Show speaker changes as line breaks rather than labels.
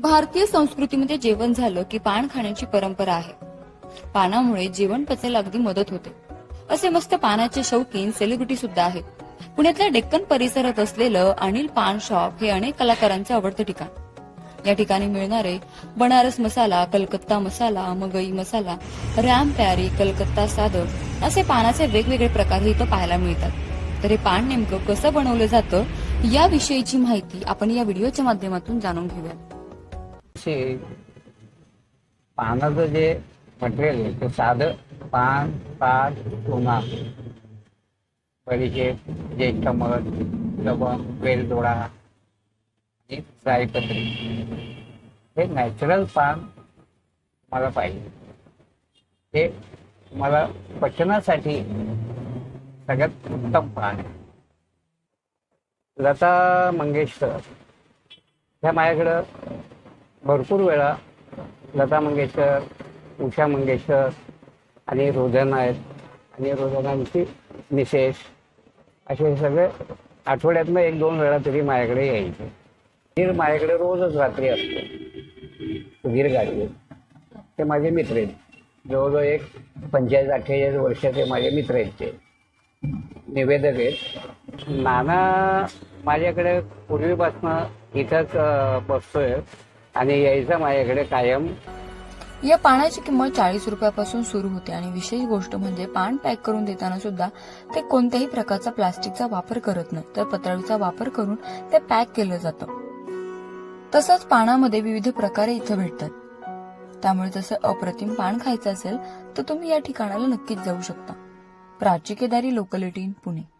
भारतीय संस्कृतीमध्ये जेवण झालं की पान खाण्याची परंपरा आहे. पानामुळे जेवण पचायला अगदी मदत होते. असे मस्त पानाचे शौकीन सेलिब्रिटी सुद्धा आहेत. पुण्यातल्या डेक्कन परिसरात असलेलं अनिल पान शॉप हे अनेक कलाकारांचं आवडतं ठिकाण. या ठिकाणी मिळणारे बनारस मसाला कलकत्ता मसाला मगई मसाला रॅम प्यारी कलकत्ता साधक असे पानाचे वेगवेगळे प्रकार इथं पाहायला मिळतात. तर हे पान नेमकं कसं बनवलं जातं याविषयीची माहिती आपण या व्हिडिओच्या माध्यमातून जाणून घेऊया
शे पानाचं जे मटेरियल आहे ते साधं पान पात चुना बडीशेप जेष्ठमध लवंग वेलदोडा आणि जायपत्री हे नॅचरल पान मला पाहिजे ते मला पचनासाठी सगळ्यात उत्तम पान आहे लता मंगेशकर ह्या माझ्याकडं भरपूर वेळा लता मंगेशकर उषा मंगेशकर आणि रोजन आहेत आणि रोजनांची मिसेस असे सगळे आठवड्यातनं एक दोन वेळा तरी माझ्याकडे यायचे. सुधीर माझ्याकडे रोजच रात्री असतो. सुधीर गाडगे ते माझे मित्र आहेत. जवळजवळ एक पंचेचाळीस अठ्ठेचाळीस वर्ष ते माझे मित्र आहेत ते. निवेदक आहेत. नाना माझ्याकडे पूर्वीपासनं इथंच बसतोय. आणि यायचं माझ्याकडे कायम.
या पानाची किंमत चाळीस रुपयापासून सुरू होते आणि विशेष गोष्ट म्हणजे पान पॅक करून देताना सुद्धा ते कोणत्याही प्रकारचा प्लास्टिकचा वापर करत नाही. तर पत्राळीचा वापर करून ते पॅक केलं जातं. तसंच पानामध्ये विविध प्रकारे इथं भेटतात. त्यामुळे जसं अप्रतिम पान खायचं असेल तर तुम्ही या ठिकाणाला नक्कीच जाऊ शकता. प्राची केदारी लोकलिटी पुणे.